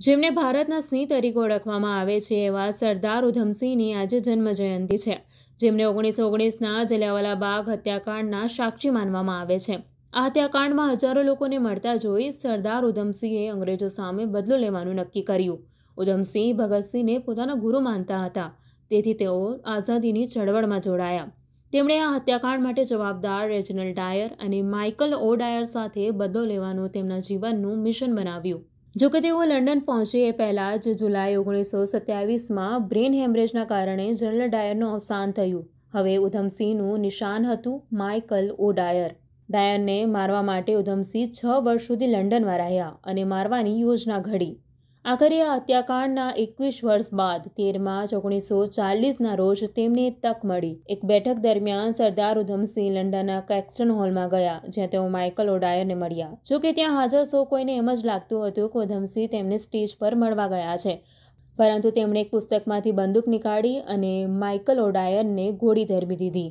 જેમને ભારતના સિંહ તરીકે ઓળખવામાં આવે છે એવા સરદાર ઉધમસિંહની આજે જન્મ જયંતિ છે. જેમને ઓગણીસો ઓગણીસના જલિયાવાલા બાગ હત્યાકાંડના સાક્ષી માનવામાં આવે છે. આ હત્યાકાંડમાં હજારો લોકોને મળતા જોઈ સરદાર ઉધમસિંહે અંગ્રેજો સામે બદલો લેવાનું નક્કી કર્યું. ઉધમસિંહ ભગતસિંહને પોતાના ગુરુ માનતા હતા. તેથી તેઓ આઝાદીની ચળવળમાં જોડાયા. તેમણે આ હત્યાકાંડ માટે જવાબદાર રેજનલ ડાયર અને માઇકલ ઓ ડાયર સાથે બદલો લેવાનું તેમના જીવનનું મિશન બનાવ્યું. જોકે તેઓ લંડન પહોંચે એ પહેલાં જ જુલાઈ ઓગણીસો સત્યાવીસમાં બ્રેન હેમરેજના કારણે જનરલ ડાયરનું અવસાન થયું. હવે ઉધમસિંહનું નિશાન હતું માઇકલ ઓ ડાયર ડાયરને મારવા માટે ઉધમસિંહ છ વર્ષ સુધી લંડનમાં રહ્યા અને મારવાની યોજના ઘડી. આખરે આ હત્યાકાંડના એકવીસ વર્ષ બાદ તેર માર્ચ ઓગણીસો ચાલીસના રોજ તેમને તક મળી. એક બેઠક દરમિયાન સરદાર ઉધમસિંહ લંડનના કેક્સ્ટન હોલમાં ગયા, જ્યાં તેઓ માઇકલ ઓડાયરને મળ્યા. જોકે ત્યાં હાજર સૌ કોઈને એમ જ લાગતું હતું કે ઉધમસિંહ તેમને સ્ટેજ પર મળવા ગયા છે. પરંતુ તેમણે એક પુસ્તકમાંથી બંદૂક નીકાળી અને માઇકલ ઓડાયરને ગોળી ધરમી દીધી.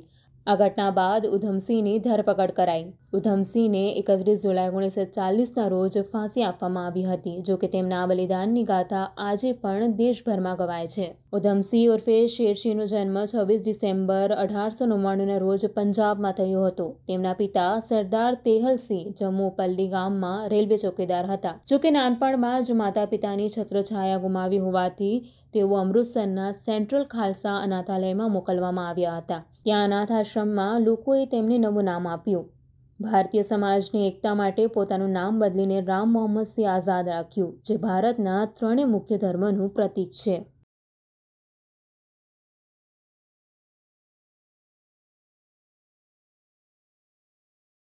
આ ઘટના બાદ ઉધમસિંહની ધરપકડ કરાઈ. ઉધમસિંહને એકત્રીસ જુલાઈ ઓગણીસો ચાલીસના રોજ ફાંસી આપવામાં આવી હતી, જો કે તેમના બલિદાનની ગાથા આજે પણ દેશભરમાં ગવાય છે. ઉધમસિંહ ઉર્ફે શેરસિંહનો જન્મ છવ્વીસ ડિસેમ્બર અઢારસો નવ્વાણુંના રોજ પંજાબમાં થયો હતો. તેમના પિતા સરદાર તેહલસિંહ જમ્મુ પલ્લી ગામમાં રેલવે ચોકીદાર હતા. જોકે નાનપણમાં જ માતા પિતાની છત્રછાયા ગુમાવી હોવાથી તેઓ અમૃતસરના સેન્ટ્રલ ખાલસા અનાથાલયમાં મોકલવામાં આવ્યા હતા. ત્યાં અનાથ આશ્રમમાં લોકોએ તેમને નવું નામ આપ્યું. ભારતીય સમાજની એકતા માટે પોતાનું નામ બદલીને રામ મોહમ્મદ સિંહ આઝાદ રાખ્યું, જે ભારતના ત્રણેય મુખ્ય ધર્મનું પ્રતીક છે.